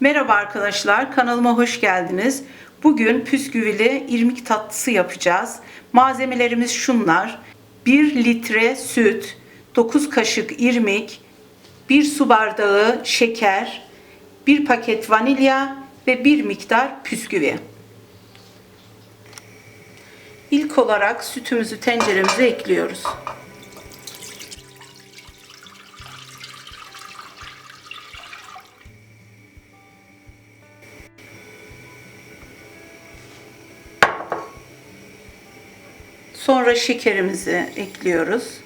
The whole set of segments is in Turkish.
Merhaba arkadaşlar, kanalıma hoş geldiniz. Bugün püsküvili irmik tatlısı yapacağız. Malzemelerimiz şunlar. 1 litre süt, 9 kaşık irmik, 1 su bardağı şeker, 1 paket vanilya ve 1 miktar püsküvi. İlk olarak sütümüzü tenceremize ekliyoruz. Sonra şekerimizi ekliyoruz.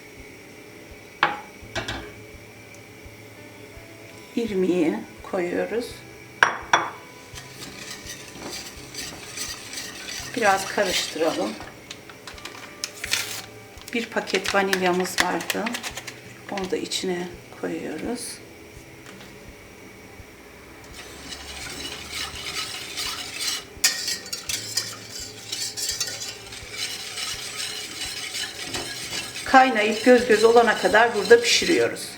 İrmiği koyuyoruz. Biraz karıştıralım. Bir paket vanilyamız vardı. Onu da içine koyuyoruz. Kaynayıp göz göz olana kadar burada pişiriyoruz.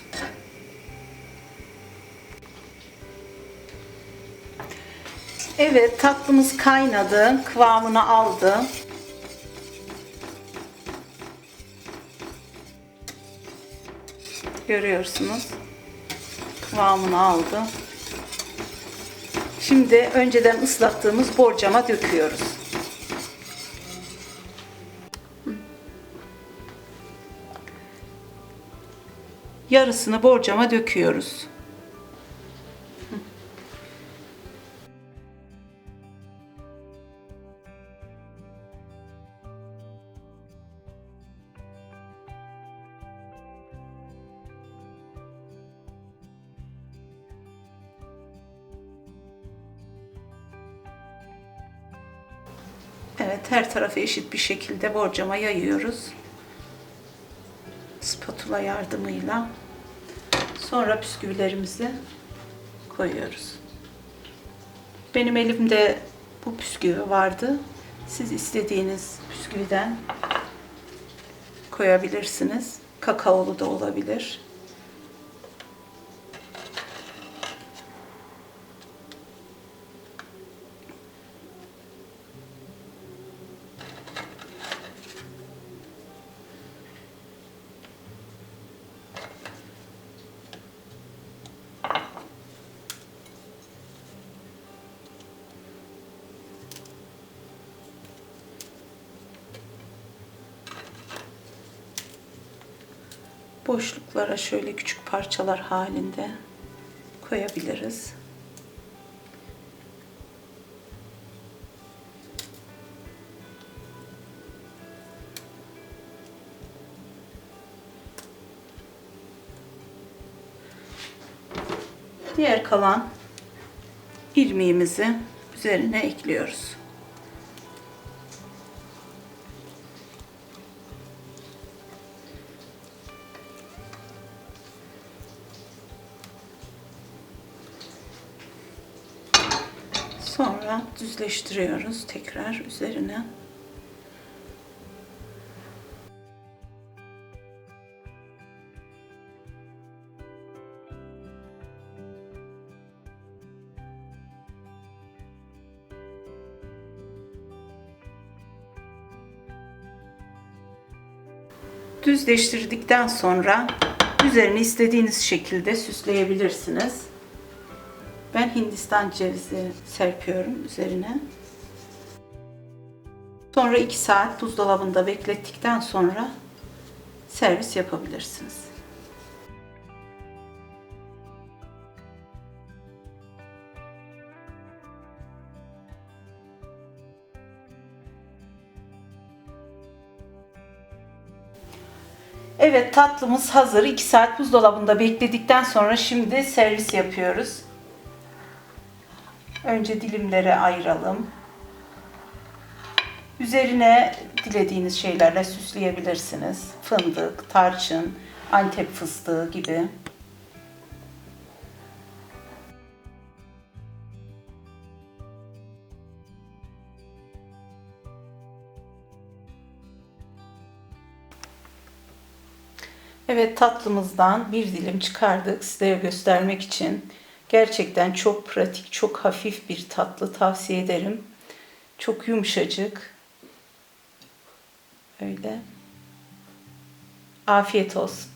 Evet tatlımız kaynadı, kıvamını aldı. Görüyorsunuz. Kıvamını aldı. Şimdi önceden ıslattığımız borcama döküyoruz. Yarısını borcama döküyoruz. Evet her tarafı eşit bir şekilde borcama yayıyoruz. Spatula yardımıyla. Sonra püsküvilerimizi koyuyoruz. Benim elimde bu püsküvi vardı. Siz istediğiniz püsküviden koyabilirsiniz. Kakaolu da olabilir. Boşluklara şöyle küçük parçalar halinde koyabiliriz. Diğer kalan irmiğimizi üzerine ekliyoruz. Sonra düzleştiriyoruz tekrar üzerine. Düzleştirdikten sonra üzerini istediğiniz şekilde süsleyebilirsiniz. Ben Hindistan cevizi serpiyorum üzerine. Sonra 2 saat buzdolabında beklettikten sonra servis yapabilirsiniz. Evet tatlımız hazır. 2 saat buzdolabında bekledikten sonra şimdi servis yapıyoruz. Önce dilimlere ayıralım. Üzerine dilediğiniz şeylerle süsleyebilirsiniz. Fındık, tarçın, antep fıstığı gibi. Evet tatlımızdan bir dilim çıkardık size göstermek için. Gerçekten çok pratik, çok hafif bir tatlı tavsiye ederim. Çok yumuşacık. Öyle. Afiyet olsun.